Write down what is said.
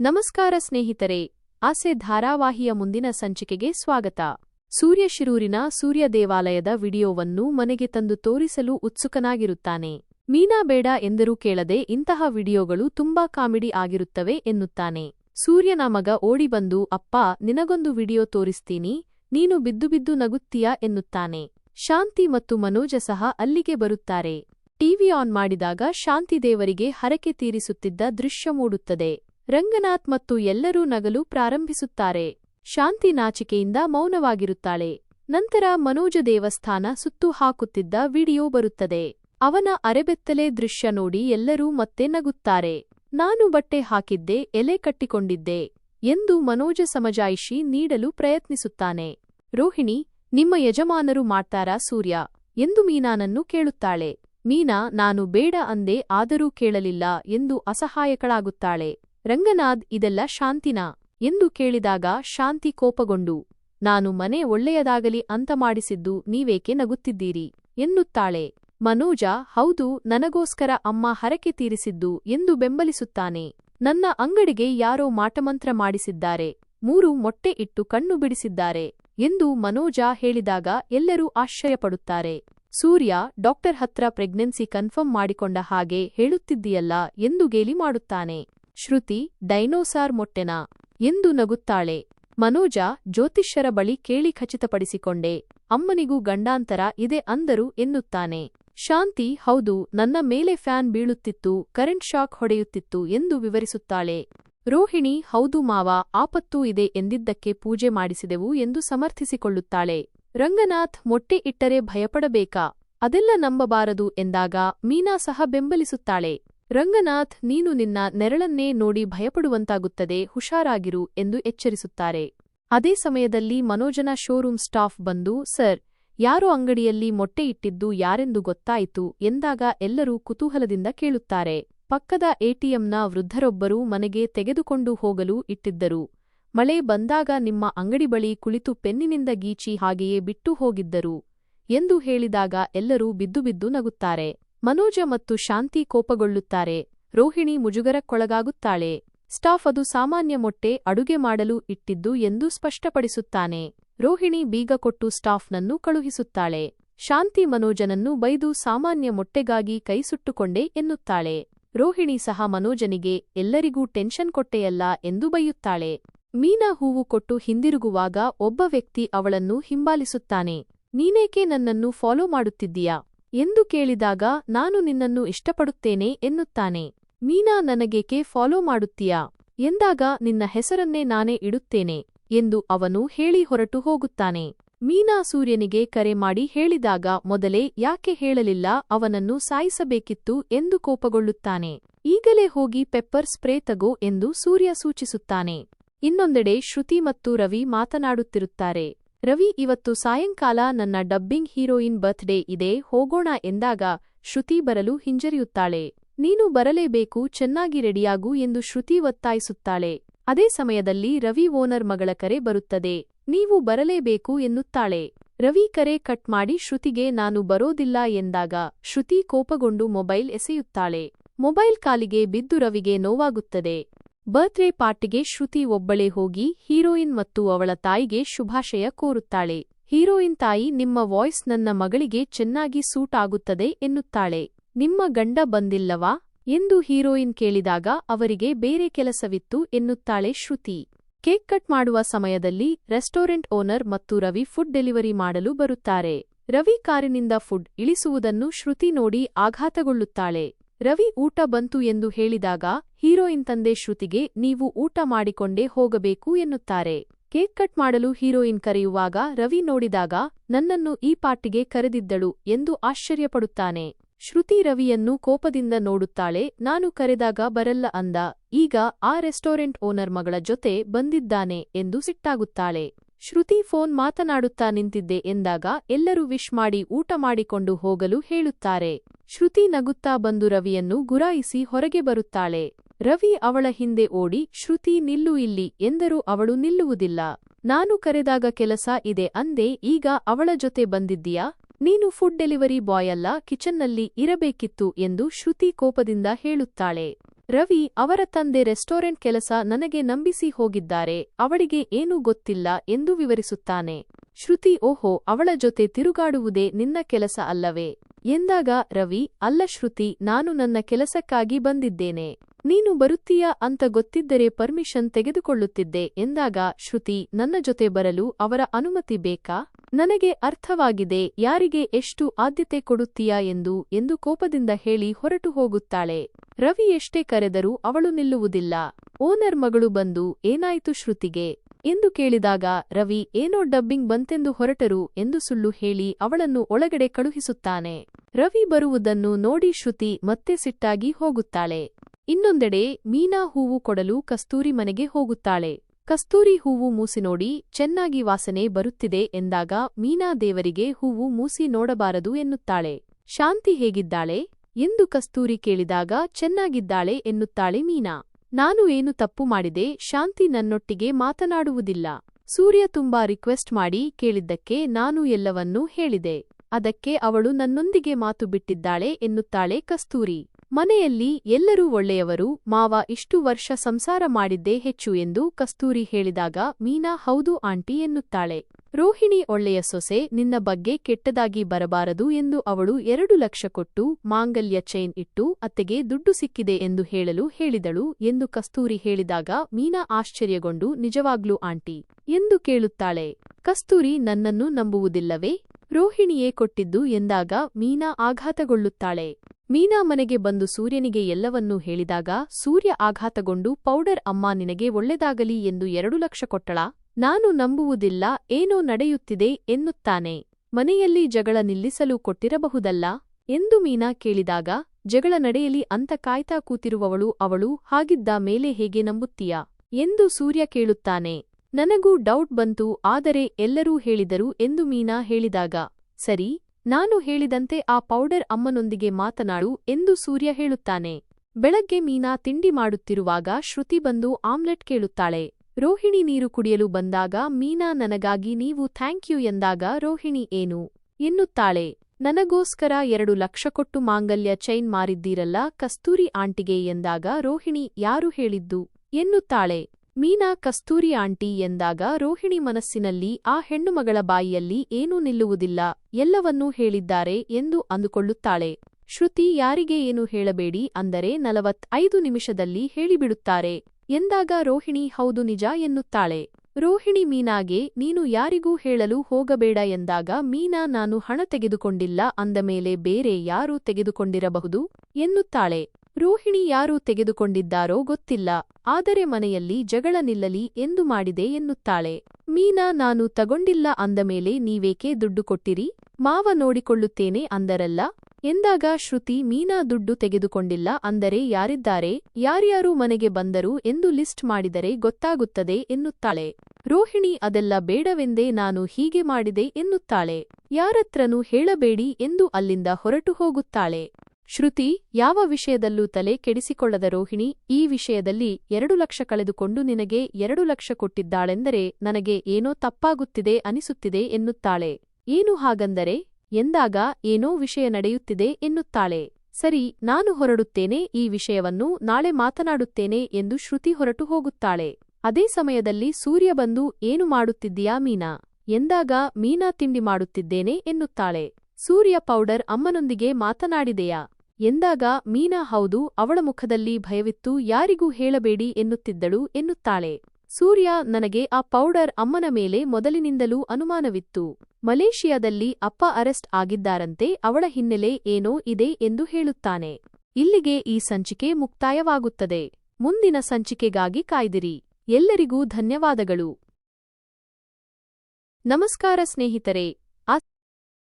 ನಮಸ್ಕಾರ ಸ್ನೇಹಿತರೆ, ಆಸೆ ಧಾರಾವಾಹಿಯ ಮುಂದಿನ ಸಂಚಿಕೆಗೆ ಸ್ವಾಗತ. ಸೂರ್ಯಶಿರೂರಿನ ಸೂರ್ಯ ದೇವಾಲಯದ ವಿಡಿಯೋವನ್ನು ಮನೆಗೆ ತಂದು ತೋರಿಸಲು ಉತ್ಸುಕನಾಗಿರುತ್ತಾನೆ. ಮೀನಾ ಬೇಡ ಎಂದರೂ ಕೇಳದೆ ಇಂತಹ ವಿಡಿಯೋಗಳು ತುಂಬಾ ಕಾಮಿಡಿ ಆಗಿರುತ್ತವೆ ಎನ್ನುತ್ತಾನೆ. ಸೂರ್ಯನ ಮಗ ಓಡಿಬಂದು ಅಪ್ಪ, ನಿನಗೊಂದು ವಿಡಿಯೋ ತೋರಿಸ್ತೀನಿ, ನೀನು ಬಿದ್ದು ಬಿದ್ದು ನಗುತ್ತೀಯಾ? ಎನ್ನುತ್ತಾನೆ. ಶಾಂತಿ ಮತ್ತು ಮನೋಜ ಸಹ ಅಲ್ಲಿಗೆ ಬರುತ್ತಾರೆ. ಟಿವಿ ಆನ್ ಮಾಡಿದಾಗ ಶಾಂತಿದೇವರಿಗೆ ಹರಕೆ ತೀರಿಸುತ್ತಿದ್ದ ದೃಶ್ಯ ಮೂಡುತ್ತದೆ. ರಂಗನಾಥ್ ಮತ್ತು ಎಲ್ಲರೂ ನಗಲು ಪ್ರಾರಂಭಿಸುತ್ತಾರೆ. ಶಾಂತಿ ನಾಚಿಕೆಯಿಂದ ಮೌನವಾಗಿರುತ್ತಾಳೆ. ನಂತರ ಮನೋಜ ದೇವಸ್ಥಾನ ಸುತ್ತು ಹಾಕುತ್ತಿದ್ದ ವಿಡಿಯೋ ಬರುತ್ತದೆ. ಅವನ ಅರೆಬೆತ್ತಲೆ ದೃಶ್ಯ ನೋಡಿ ಎಲ್ಲರೂ ಮತ್ತೆ ನಗುತ್ತಾರೆ. ನಾನು ಬಟ್ಟೆ ಹಾಕಿದ್ದೆ, ಎಲೆ ಕಟ್ಟಿಕೊಂಡಿದ್ದೆ ಎಂದು ಮನೋಜ ಸಮಜಾಯಿಷಿ ನೀಡಲು ಪ್ರಯತ್ನಿಸುತ್ತಾನೆ. ರೋಹಿಣಿ, ನಿಮ್ಮ ಯಜಮಾನರು ಮಾಡ್ತಾರಾ ಸೂರ್ಯ ಎಂದು ಮೀನಾನನ್ನು ಕೇಳುತ್ತಾಳೆ. ಮೀನಾ, ನಾನು ಬೇಡ ಅಂದೆ ಆದರೂ ಕೇಳಲಿಲ್ಲ ಎಂದು ಅಸಹಾಯಕಳಾಗುತ್ತಾಳೆ. ರಂಗನಾಥ್, ಇದೆಲ್ಲ ಶಾಂತಿನಾ? ಎಂದು ಕೇಳಿದಾಗ ಶಾಂತಿ ಕೋಪಗೊಂಡು, ನಾನು ಮನೆ ಒಳ್ಳೆಯದಾಗಲಿ ಅಂತ ಮಾಡಿಸಿದ್ದು ನೀವೇಕೆ ನಗುತ್ತಿದ್ದೀರಿ? ಎನ್ನುತ್ತಾಳೆ. ಮನೋಜ, ಹೌದು, ನನಗೋಸ್ಕರ ಅಮ್ಮ ಹರಕೆ ತೀರಿಸಿದ್ದು ಎಂದು ಬೆಂಬಲಿಸುತ್ತಾನೆ. ನನ್ನ ಅಂಗಡಿಗೆ ಯಾರೋ ಮಾಟಮಂತ್ರ ಮಾಡಿಸಿದ್ದಾರೆ. ಮೂರು ಮೊಟ್ಟೆ ಇಟ್ಟು ಕಣ್ಣು ಬಿಡಿಸಿದ್ದಾರೆ ಎಂದು ಮನೋಜ ಹೇಳಿದಾಗ ಎಲ್ಲರೂ ಆಶ್ಚರ್ಯಪಡುತ್ತಾರೆ. ಸೂರ್ಯ, ಡಾಕ್ಟರ್ ಹತ್ರ ಪ್ರೆಗ್ನೆನ್ಸಿ ಕನ್ಫರ್ಮ್ ಮಾಡಿಕೊಂಡ ಹಾಗೆ ಹೇಳುತ್ತಿದ್ದೀಯಲ್ಲ ಎಂದು ಗೇಲಿ ಮಾಡುತ್ತಾನೆ. ಶ್ರುತಿ ಡೈನೋಸಾರ್ ಮೊಟ್ಟೆನಾ ಎಂದು ನಗುತ್ತಾಳೆ. ಮನೋಜ ಜ್ಯೋತಿಷ್ಯರ ಬಳಿ ಕೇಳಿ ಖಚಿತಪಡಿಸಿಕೊಂಡೆ. ಅಮ್ಮನಿಗೂ ಗಂಡಾಂತರ ಇದೆ ಅಂದರು ಎನ್ನುತ್ತಾನೆ. ಶಾಂತಿ ಹೌದು, ನನ್ನ ಮೇಲೆ ಫ್ಯಾನ್ ಬೀಳುತ್ತಿತ್ತು, ಕರೆಂಟ್ ಶಾಕ್ ಹೊಡೆಯುತ್ತಿತ್ತು ಎಂದು ವಿವರಿಸುತ್ತಾಳೆ. ರೋಹಿಣಿ, ಹೌದು ಮಾವ, ಆಪತ್ತೂ ಇದೆ ಎಂದಿದ್ದಕ್ಕೆ ಪೂಜೆ ಮಾಡಿಸಿದೆವು ಎಂದು ಸಮರ್ಥಿಸಿಕೊಳ್ಳುತ್ತಾಳೆ. ರಂಗನಾಥ್, ಮೊಟ್ಟೆ ಇಟ್ಟರೆ ಭಯಪಡಬೇಕಾ? ಅದೆಲ್ಲ ನಂಬಬಾರದು ಎಂದಾಗ ಮೀನಾ ಸಹ ಬೆಂಬಲಿಸುತ್ತಾಳೆ. ರಂಗನಾಥ್, ನೀನು ನಿನ್ನ ನೆರಳನ್ನೇ ನೋಡಿ ಭಯಪಡುವಂತಾಗುತ್ತದೆ, ಹುಷಾರಾಗಿರು ಎಂದು ಎಚ್ಚರಿಸುತ್ತಾರೆ. ಅದೇ ಸಮಯದಲ್ಲಿ ಮನೋಜನ ಶೋರೂಮ್ ಸ್ಟಾಫ್ ಬಂದು, ಸರ್, ಯಾರು ಅಂಗಡಿಯಲ್ಲಿ ಮೊಟ್ಟೆ ಇಟ್ಟಿದ್ದು ಯಾರೆಂದು ಗೊತ್ತಾಯಿತು? ಎಂದಾಗ ಎಲ್ಲರೂ ಕುತೂಹಲದಿಂದ ಕೇಳುತ್ತಾರೆ. ಪಕ್ಕದ ಎಟಿಎಂನ ವೃದ್ಧರೊಬ್ಬರು ಮನೆಗೆ ತೆಗೆದುಕೊಂಡು ಹೋಗಲು ಇಟ್ಟಿದ್ದರು. ಮಳೆ ಬಂದಾಗ ನಿಮ್ಮ ಅಂಗಡಿ ಬಳಿ ಕುಳಿತು ಪೆನ್ನಿನಿಂದ ಗೀಚಿ ಹಾಗೆಯೇ ಬಿಟ್ಟು ಹೋಗಿದ್ದರು ಎಂದು ಹೇಳಿದಾಗ ಎಲ್ಲರೂ ಬಿದ್ದು ಬಿದ್ದು ನಗುತ್ತಾರೆ. ಮನೋಜ ಮತ್ತು ಶಾಂತಿ ಕೋಪಗೊಳ್ಳುತ್ತಾರೆ. ರೋಹಿಣಿ ಮುಜುಗರಕ್ಕೊಳಗಾಗುತ್ತಾಳೆ. ಸ್ಟಾಫ್ ಅದು ಸಾಮಾನ್ಯ ಮೊಟ್ಟೆ ಅಡುಗೆ ಮಾಡಲು ಇಟ್ಟಿದ್ದು ಎಂದು ಸ್ಪಷ್ಟಪಡಿಸುತ್ತಾನೆ. ರೋಹಿಣಿ ಬೀಗ ಕೊಟ್ಟು ಸ್ಟಾಫ್ನನ್ನು ಕಳುಹಿಸುತ್ತಾಳೆ. ಶಾಂತಿ ಮನೋಜನನ್ನು ಬೈದು ಸಾಮಾನ್ಯ ಮೊಟ್ಟೆಗಾಗಿ ಕೈಸುಟ್ಟುಕೊಂಡೆ ಎನ್ನುತ್ತಾಳೆ. ರೋಹಿಣಿ ಸಹ ಮನೋಜನಿಗೆ, ಎಲ್ಲರಿಗೂ ಟೆನ್ಷನ್ ಕೊಟ್ಟೆಯಲ್ಲ ಎಂದು ಬೈಯುತ್ತಾಳೆ. ಮೀನಾ ಹೂವು ಕೊಟ್ಟು ಹಿಂದಿರುಗುವಾಗ ಒಬ್ಬ ವ್ಯಕ್ತಿ ಅವಳನ್ನು ಹಿಂಬಾಲಿಸುತ್ತಾನೆ. ನೀನೇಕೆ ನನ್ನನ್ನು ಫಾಲೋ ಮಾಡುತ್ತಿದ್ದೀಯಾ? ಎಂದು ಕೇಳಿದಾಗ, ನಾನು ನಿನ್ನನ್ನು ಇಷ್ಟಪಡುತ್ತೇನೆ ಎನ್ನುತ್ತಾನೆ. ಮೀನಾ, ನನಗೇಕೆ ಫಾಲೋ ಮಾಡುತ್ತೀಯಾ? ಎಂದಾಗ, ನಿನ್ನ ಹೆಸರನ್ನೇ ನಾನೇ ಇಡುತ್ತೇನೆ ಎಂದು ಅವನು ಹೇಳಿ ಹೊರಟು ಹೋಗುತ್ತಾನೆ. ಮೀನಾ ಸೂರ್ಯನಿಗೆ ಕರೆ ಮಾಡಿ ಹೇಳಿದಾಗ, ಮೊದಲೇ ಯಾಕೆ ಹೇಳಲಿಲ್ಲ, ಅವನನ್ನು ಸಾಯಿಸಬೇಕಿತ್ತು ಎಂದು ಕೋಪಗೊಳ್ಳುತ್ತಾನೆ. ಈಗಲೇ ಹೋಗಿ ಪೆಪ್ಪರ್ ಸ್ಪ್ರೇ ತಗೋ ಎಂದು ಸೂರ್ಯ ಸೂಚಿಸುತ್ತಾನೆ. ಇನ್ನೊಂದೆಡೆ ಶ್ರುತಿ ಮತ್ತು ರವಿ ಮಾತನಾಡುತ್ತಿರುತ್ತಾರೆ. ರವಿ, ಇವತ್ತು ಸಾಯಂಕಾಲ ನನ್ನ ಡಬ್ಬಿಂಗ್ ಹೀರೋಯಿನ್ ಬರ್ತ್ಡೇ ಇದೆ, ಹೋಗೋಣ ಎಂದಾಗ ಶ್ರುತಿ ಬರಲು ಹಿಂಜರಿಯುತ್ತಾಳೆ. ನೀನು ಬರಲೇಬೇಕು, ಚೆನ್ನಾಗಿ ರೆಡಿಯಾಗು ಎಂದು ಶ್ರುತಿ ಒತ್ತಾಯಿಸುತ್ತಾಳೆ. ಅದೇ ಸಮಯದಲ್ಲಿ ರವಿ ಓನರ್ ಮಗಳ ಕರೆ ಬರುತ್ತದೆ. ನೀವು ಬರಲೇಬೇಕು ಎನ್ನುತ್ತಾಳೆ. ರವಿ ಕರೆ ಕಟ್ ಮಾಡಿ ಶ್ರುತಿಗೆ, ನಾನು ಬರೋದಿಲ್ಲ ಎಂದಾಗ ಶ್ರುತಿ ಕೋಪಗೊಂಡು ಮೊಬೈಲ್ ಎಸೆಯುತ್ತಾಳೆ. ಮೊಬೈಲ್ ಕಾಲಿಗೆ ಬಿದ್ದು ರವಿಗೆ ನೋವಾಗುತ್ತದೆ. ಬರ್ತ್ಡೇ ಪಾರ್ಟಿಗೆ ಶ್ರುತಿ ಒಬ್ಬಳೇ ಹೋಗಿ ಹೀರೋಯಿನ್ ಮತ್ತು ಅವಳ ತಾಯಿಗೆ ಶುಭಾಶಯ ಕೋರುತ್ತಾಳೆ. ಹೀರೋಯಿನ್ ತಾಯಿ ನಿಮ್ಮ ವಾಯ್ಸ್ ನನ್ನ ಮಗಳಿಗೆ ಚೆನ್ನಾಗಿ ಸೂಟ್ ಆಗುತ್ತದೆ ಎನ್ನುತ್ತಾಳೆ. ನಿಮ್ಮ ಗಂಡ ಬಂದಿಲ್ಲವಾ? ಎಂದು ಹೀರೋಯಿನ್ ಕೇಳಿದಾಗ ಅವರಿಗೆ ಬೇರೆ ಕೆಲಸವಿತ್ತು ಎನ್ನುತ್ತಾಳೆ ಶ್ರುತಿ. ಕೇಕ್ ಕಟ್ ಮಾಡುವ ಸಮಯದಲ್ಲಿ ರೆಸ್ಟೋರೆಂಟ್ ಓನರ್ ಮತ್ತು ರವಿ ಫುಡ್ ಡೆಲಿವರಿ ಮಾಡಲು ಬರುತ್ತಾರೆ. ರವಿ ಕಾರಿನಿಂದ ಫುಡ್ ಇಳಿಸುವುದನ್ನು ಶ್ರುತಿ ನೋಡಿ ಆಘಾತಗೊಳ್ಳುತ್ತಾಳೆ. ರವಿ ಊಟ ಬಂತು ಎಂದು ಹೇಳಿದಾಗ ಹೀರೋಯಿನ್ ತಂದೆ ಶ್ರುತಿಗೆ ನೀವು ಊಟ ಮಾಡಿಕೊಂಡೇ ಹೋಗಬೇಕು ಎನ್ನುತ್ತಾರೆ. ಕೇಕ್ ಕಟ್ ಮಾಡಲು ಹೀರೋಯಿನ್ ಕರೆಯುವಾಗ ರವಿ ನೋಡಿದಾಗ ನನ್ನನ್ನು ಈ ಪಾರ್ಟಿಗೆ ಕರೆದಿದ್ದಳು ಎಂದು ಆಶ್ಚರ್ಯಪಡುತ್ತಾನೆ. ಶ್ರುತಿ ರವಿಯನ್ನು ಕೋಪದಿಂದ ನೋಡುತ್ತಾಳೆ, ನಾನು ಕರೆದಾಗ ಬರಲ್ಲ ಅಂದ. ಈಗ ಆ ರೆಸ್ಟೋರೆಂಟ್ ಓನರ್ ಮಗಳ ಜೊತೆ ಬಂದಿದ್ದಾನೆ ಎಂದು ಸಿಟ್ಟಾಗುತ್ತಾಳೆ. ಶ್ರುತಿ ಫೋನ್ ಮಾತನಾಡುತ್ತಾ ನಿಂತಿದ್ದೆ ಎಂದಾಗ ಎಲ್ಲರೂ ವಿಶ್ ಮಾಡಿ ಊಟ ಮಾಡಿಕೊಂಡು ಹೋಗಲು ಹೇಳುತ್ತಾರೆ. ಶ್ರುತಿ ನಗುತ್ತಾ ಬಂದು ರವಿಯನ್ನು ಗುರಾಯಿಸಿ ಹೊರಗೆ ಬರುತ್ತಾಳೆ. ರವಿ ಅವಳ ಹಿಂದೆ ಓಡಿ, ಶ್ರುತಿ, ನಿಲ್ಲು ಇಲ್ಲಿ ಎಂದರೂ ಅವಳು ನಿಲ್ಲುವುದಿಲ್ಲ. ನಾನು ಕರೆದಾಗ ಕೆಲಸ ಇದೆ ಅಂದೆ, ಈಗ ಅವಳ ಜೊತೆ ಬಂದಿದ್ದೀಯಾ? ನೀನು ಫುಡ್ ಡೆಲಿವರಿ ಬಾಯ್ ಅಲ್ಲ, ಕಿಚನ್ನಲ್ಲಿ ಇರಬೇಕಿತ್ತು ಎಂದು ಶ್ರುತಿ ಕೋಪದಿಂದ ಹೇಳುತ್ತಾಳೆ. ರವಿ, ಅವರ ತಂದೆ ರೆಸ್ಟೋರೆಂಟ್ ಕೆಲಸ ನನಗೆ ನಂಬಿಸಿ ಹೋಗಿದ್ದಾರೆ, ಅವಳಿಗೆ ಏನೂ ಗೊತ್ತಿಲ್ಲ ಎಂದು ವಿವರಿಸುತ್ತಾನೆ. ಶ್ರುತಿ, ಓಹೋ, ಅವಳ ಜೊತೆ ತಿರುಗಾಡುವುದೇ ನಿನ್ನ ಕೆಲಸ ಅಲ್ಲವೇ? ಎಂದಾಗ, ರವಿ, ಅಲ್ಲ ಶ್ರುತಿ, ನಾನು ನನ್ನ ಕೆಲಸಕ್ಕಾಗಿ ಬಂದಿದ್ದೇನೆ. ನೀನು ಬರುತ್ತೀಯಾ ಅಂತ ಗೊತ್ತಿದ್ದರೆ ಪರ್ಮಿಷನ್ ತೆಗೆದುಕೊಳ್ಳುತ್ತಿದ್ದೆ ಎಂದಾಗ, ಶ್ರುತಿ, ನನ್ನ ಜೊತೆ ಬರಲು ಅವರ ಅನುಮತಿ ಬೇಕಾ? ನನಗೆ ಅರ್ಥವಾಗಿದೆ, ಯಾರಿಗೆ ಎಷ್ಟು ಆದ್ಯತೆ ಕೊಡುತ್ತೀಯಾ ಎಂದು ಎಂದು ಕೋಪದಿಂದ ಹೇಳಿ ಹೊರಟು ಹೋಗುತ್ತಾಳೆ. ರವಿ ಎಷ್ಟೇ ಕರೆದರೂ ಅವಳು ನಿಲ್ಲುವುದಿಲ್ಲ. ಓನರ್ ಮಗಳು ಬಂದು, ಏನಾಯಿತು ಶ್ರುತಿಗೆ? ಎಂದು ಕೇಳಿದಾಗ, ರವಿ, ಏನೋ ಡಬ್ಬಿಂಗ್ ಬಂತೆಂದು ಹೊರಟರು ಎಂದು ಸುಳ್ಳು ಹೇಳಿ ಅವಳನ್ನು ಒಳಗಡೆ ಕಳುಹಿಸುತ್ತಾನೆ. ರವಿ ಬರುವುದನ್ನು ನೋಡಿ ಶ್ರುತಿ ಮತ್ತೆ ಸಿಟ್ಟಾಗಿ ಹೋಗುತ್ತಾಳೆ. ಇನ್ನೊಂದೆಡೆ ಮೀನಾ ಹೂವು ಕೊಡಲು ಕಸ್ತೂರಿ ಮನೆಗೆ ಹೋಗುತ್ತಾಳೆ. ಕಸ್ತೂರಿ ಹೂವು ಮೂಸಿ ನೋಡಿ ಚೆನ್ನಾಗಿ ವಾಸನೆ ಬರುತ್ತಿದೆ ಎಂದಾಗ ಮೀನಾ ದೇವರಿಗೆ ಹೂವು ಮೂಸಿ ನೋಡಬಾರದು ಎನ್ನುತ್ತಾಳೆ. ಶಾಂತಿ ಹೇಗಿದ್ದಾಳೆ? ಎಂದು ಕಸ್ತೂರಿ ಕೇಳಿದಾಗ, ಚೆನ್ನಾಗಿದ್ದಾಳೆ ಎನ್ನುತ್ತಾಳೆ ಮೀನಾ. ನಾನು ಏನು ತಪ್ಪು ಮಾಡಿದೆ ಶಾಂತಿ ನನ್ನೊಟ್ಟಿಗೆ ಮಾತನಾಡುವುದಿಲ್ಲ. ಸೂರ್ಯ ತುಂಬಾ ರಿಕ್ವೆಸ್ಟ್ ಮಾಡಿ ಕೇಳಿದ್ದಕ್ಕೆ ನಾನು ಎಲ್ಲವನ್ನೂ ಹೇಳಿದೆ. ಅದಕ್ಕೆ ಅವಳು ನನ್ನೊಂದಿಗೆ ಮಾತು ಬಿಟ್ಟಿದ್ದಾಳೆ ಎನ್ನುತ್ತಾಳೆ ಕಸ್ತೂರಿ. ಮನೆಯಲ್ಲಿ ಎಲ್ಲರೂ ಒಳ್ಳೆಯವರು, ಮಾವ ಇಷ್ಟು ವರ್ಷ ಸಂಸಾರ ಮಾಡಿದ್ದೇ ಹೆಚ್ಚು ಎಂದು ಕಸ್ತೂರಿ ಹೇಳಿದಾಗ, ಮೀನಾ, ಹೌದು, ಆಂಟಿ, ಎನ್ನುತ್ತಾಳೆ. ರೋಹಿಣಿ ಒಳ್ಳೆಯ ಸೊಸೆ ನಿನ್ನ ಬಗ್ಗೆ ಕೆಟ್ಟದಾಗಿ ಬರಬಾರದು ಎಂದು ಅವಳು ಎರಡು ಲಕ್ಷ ಕೊಟ್ಟು ಮಾಂಗಲ್ಯ ಚೈನ್ ಇಟ್ಟು ಅತ್ತೆಗೆ ದುಡ್ಡು ಸಿಕ್ಕಿದೆ ಎಂದು ಹೇಳಲು ಹೇಳಿದಳು ಎಂದು ಕಸ್ತೂರಿ ಹೇಳಿದಾಗ ಮೀನಾ ಆಶ್ಚರ್ಯಗೊಂಡು, ನಿಜವಾಗ್ಲೂ ಆಂಟಿ ಎಂದು ಕೇಳುತ್ತಾಳೆ. ಕಸ್ತೂರಿ, ನನ್ನನ್ನು ನಂಬುವುದಿಲ್ಲವೇ? ರೋಹಿಣಿಯೇ ಕೊಟ್ಟಿದ್ದು ಎಂದಾಗ ಮೀನಾ ಆಘಾತಗೊಳ್ಳುತ್ತಾಳೆ. ಮೀನಾ ಮನೆಗೆ ಬಂದು ಸೂರ್ಯನಿಗೆ ಎಲ್ಲವನ್ನೂ ಹೇಳಿದಾಗ, ಸೂರ್ಯ ಆಘಾತಗೊಂಡು ಪೌಡರ್ ಅಮ್ಮ ನಿನಗೆ ಒಳ್ಳೆದಾಗಲಿ ಎಂದು ಎರಡು ಲಕ್ಷ ಕೊಟ್ಟಳ? ನಾನು ನಂಬುವುದಿಲ್ಲ, ಏನೋ ನಡೆಯುತ್ತಿದೆ ಎನ್ನುತ್ತಾನೆ. ಮನೆಯಲ್ಲಿ ಜಗಳ ನಿಲ್ಲಿಸಲು ಕೊಟ್ಟಿರಬಹುದಲ್ಲ? ಎಂದು ಮೀನಾ ಕೇಳಿದಾಗ, ಜಗಳ ನಡೆಯಲಿ ಅಂತ ಕಾಯ್ತಾ ಕೂತಿರುವವಳು ಅವಳು, ಹಾಗಿದ್ದ ಮೇಲೆ ಹೇಗೆ ನಂಬುತ್ತೀಯ? ಎಂದು ಸೂರ್ಯ ಕೇಳುತ್ತಾನೆ. ನನಗೂ ಡೌಟ್ ಬಂತು, ಆದರೆ ಎಲ್ಲರೂ ಹೇಳಿದರು ಎಂದು ಮೀನಾ ಹೇಳಿದಾಗ, ಸರಿ, ನಾನು ಹೇಳಿದಂತೆ ಆ ಪೌಡರ್ ಅಮ್ಮನೊಂದಿಗೆ ಮಾತನಾಡು ಎಂದು ಸೂರ್ಯ ಹೇಳುತ್ತಾನೆ. ಬೆಳಗ್ಗೆ ಮೀನಾ ತಿಂಡಿ ಮಾಡುತ್ತಿರುವಾಗ ಶ್ರುತಿ ಬಂದು ಆಮ್ಲೆಟ್ ಕೇಳುತ್ತಾಳೆ. ರೋಹಿಣಿ ನೀರು ಕುಡಿಯಲು ಬಂದಾಗ ಮೀನಾ ನನಗಾಗಿ ನೀವು ಥ್ಯಾಂಕ್ ಯು ಎಂದಾಗ ರೋಹಿಣಿ ಏನು ಎನ್ನುತ್ತಾಳೆ. ನನಗೋಸ್ಕರ ಎರಡು ಲಕ್ಷ ಕೊಟ್ಟು ಮಾಂಗಲ್ಯ ಚೈನ್ ಮಾರಿದ್ದೀರಲ್ಲ ಕಸ್ತೂರಿ ಆಂಟಿಗೆ ಎಂದಾಗ ರೋಹಿಣಿ ಯಾರು ಹೇಳಿದ್ದು ಎನ್ನುತ್ತಾಳೆ. ಮೀನಾ ಕಸ್ತೂರಿ ಆಂಟಿ ಎಂದಾಗ ರೋಹಿಣಿ ಮನಸ್ಸಿನಲ್ಲಿ ಆ ಹೆಣ್ಣುಮಗಳ ಬಾಯಿಯಲ್ಲಿ ಏನೂ ನಿಲ್ಲುವುದಿಲ್ಲ ಎಲ್ಲವನ್ನೂ ಹೇಳಿದ್ದಾರೆ ಎಂದು ಅಂದುಕೊಳ್ಳುತ್ತಾಳೆ. ಶ್ರುತಿ ಯಾರಿಗೆ ಏನು ಹೇಳಬೇಡಿ ಅಂದರೆ ನಲವತ್ತೈದು ನಿಮಿಷದಲ್ಲಿ ಹೇಳಿಬಿಡುತ್ತಾರೆ. ಎಂದಾಗ ರೋಹಿಣಿ, ಹೌದು ನಿಜ ಎನ್ನುತ್ತಾಳೆ. ರೋಹಿಣಿ ಮೀನಾಗೆ ನೀನು ಯಾರಿಗೂ ಹೇಳಲು ಹೋಗಬೇಡ ಎಂದಾಗ, ಮೀನಾ, ನಾನು ಹಣ ತೆಗೆದುಕೊಂಡಿಲ್ಲ, ಅಂದ ಮೇಲೆ ಬೇರೆ ಯಾರು ತೆಗೆದುಕೊಂಡಿರಬಹುದು? ಎನ್ನುತ್ತಾಳೆ. ರೋಹಿಣಿ ಯಾರು ತೆಗೆದುಕೊಂಡಿದ್ದಾರೋ ಗೊತ್ತಿಲ್ಲ. ಆದರೆ ಮನೆಯಲ್ಲಿ ಜಗಳ ನಿಲ್ಲಲಿ ಎಂದು ಮಾಡಿದೆ ಎನ್ನುತ್ತಾಳೆ. ಮೀನಾ, ನಾನು ತಗೊಂಡಿಲ್ಲ ಅಂದ ಮೇಲೆ, ನೀವೇಕೆ ದುಡ್ಡು ಕೊಟ್ಟಿರಿ? ಮಾವ ನೋಡಿಕೊಳ್ಳುತ್ತೇನೆ ಅಂದರಲ್ಲ. ಎಂದಾಗ ಶ್ರುತಿ ಮೀನಾ ದುಡ್ಡು ತೆಗೆದುಕೊಂಡಿಲ್ಲ ಅಂದರೆ ಯಾರಿದ್ದಾರೆ, ಯಾರ್ಯಾರು ಮನೆಗೆ ಬಂದರು ಎಂದು ಲಿಸ್ಟ್ ಮಾಡಿದರೆ ಗೊತ್ತಾಗುತ್ತದೆ ಎನ್ನುತ್ತಾಳೆ. ರೋಹಿಣಿ ಅದೆಲ್ಲ ಬೇಡವೆಂದೇ ನಾನು ಹೀಗೆ ಮಾಡಿದೆ ಎನ್ನುತ್ತಾಳೆ. ಯಾರತ್ರನೂ ಹೇಳಬೇಡಿ ಎಂದು ಅಲ್ಲಿಂದ ಹೊರಟು ಹೋಗುತ್ತಾಳೆ. ಶ್ರುತಿ, ಯಾವ ವಿಷಯದಲ್ಲೂ ತಲೆ ಕೆಡಿಸಿಕೊಳ್ಳದ ರೋಹಿಣಿ, ಈ ವಿಷಯದಲ್ಲಿ ಎರಡು ಲಕ್ಷ ಕಳೆದುಕೊಂಡು ನಿನಗೆ ಎರಡು ಲಕ್ಷ ಕೊಟ್ಟಿದ್ದಾಳೆಂದರೆ ನನಗೆ ಏನೋ ತಪ್ಪಾಗುತ್ತಿದೆ ಅನಿಸುತ್ತಿದೆ ಎನ್ನುತ್ತಾಳೆ. ಏನು ಹಾಗಂದರೆ ಎಂದಾಗ ಏನೋ ವಿಷಯ ನಡೆಯುತ್ತಿದೆ ಎನ್ನುತ್ತಾಳೆ. ಸರಿ, ನಾನು ಹೊರಡುತ್ತೇನೆ, ಈ ವಿಷಯವನ್ನು ನಾಳೆ ಮಾತನಾಡುತ್ತೇನೆ ಎಂದು ಶ್ರುತಿ ಹೊರಟು ಹೋಗುತ್ತಾಳೆ. ಅದೇ ಸಮಯದಲ್ಲಿ ಸೂರ್ಯ ಬಂದು, ಏನು ಮಾಡುತ್ತಿದ್ದೀಯಾ ಮೀನಾ? ಎಂದಾಗ, ಮೀನಾ ತಿಂಡಿ ಮಾಡುತ್ತಿದ್ದೇನೆ, ಎನ್ನುತ್ತಾಳೆ. ಸೂರ್ಯ ಪೌಡರ್ ಅಮ್ಮನೊಂದಿಗೆ ಮಾತನಾಡಿದೆಯಾ? ಎಂದಾಗ, ಮೀನಾ, ಹೌದು, ಅವಳ ಮುಖದಲ್ಲಿ ಭಯವಿತ್ತು, ಯಾರಿಗೂ ಹೇಳಬೇಡಿ, ಎನ್ನುತ್ತಿದ್ದಳು, ಎನ್ನುತ್ತಾಳೆ. ಸೂರ್ಯ, ನನಗೆ ಆ ಪೌಡರ್ ಅಮ್ಮನ ಮೇಲೆ ಮೊದಲಿನಿಂದಲೂ ಅನುಮಾನವಿತ್ತು. ಮಲೇಷಿಯಾದಲ್ಲಿ ಅಪ್ಪ ಅರೆಸ್ಟ್ ಆಗಿದ್ದಾರಂತೆ ಅವಳ ಹಿನ್ನೆಲೆ ಏನೋ ಇದೆ ಎಂದು ಹೇಳುತ್ತಾನೆ. ಇಲ್ಲಿಗೆ ಈ ಸಂಚಿಕೆ ಮುಕ್ತಾಯವಾಗುತ್ತದೆ. ಮುಂದಿನ ಸಂಚಿಕೆಗಾಗಿ ಕಾಯ್ದಿರಿ. ಎಲ್ಲರಿಗೂ ಧನ್ಯವಾದಗಳು. ನಮಸ್ಕಾರ ಸ್ನೇಹಿತರೆ.